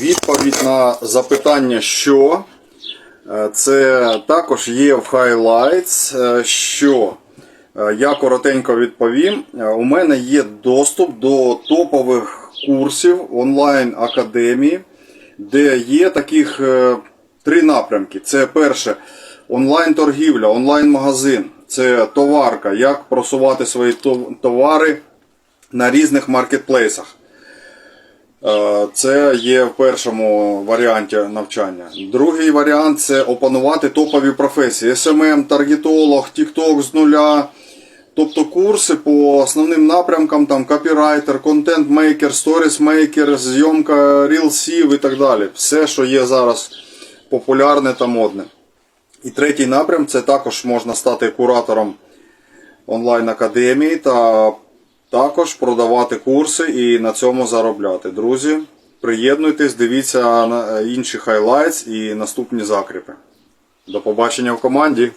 Відповідь на запитання, що е, це також є в Highlights, е, що е, я коротенько відповім. У мене є доступ до топових курсів онлайн академії, де є таких три напрямки. Це перше онлайн-торгівля, онлайн-магазин, це товарка, як просувати свої товари на різних маркетплейсах. Е, Це є в першому варіанті навчання. Другий варіант це опанувати топові професії: SMM, таргетолог, TikTok з нуля. Тобто курси по основним напрямкам, там копірайтер, контент-мейкер, сторіс-мейкер, зйомка рілсів і так далі. Все, що є зараз популярне та модне. І третій напрям це також можна стати куратором онлайн-академії та також продавати курси і на цьому заробляти. Друзі, приєднуйтесь, дивіться на інші хайлайтс і наступні закріпи. До побачення в команді!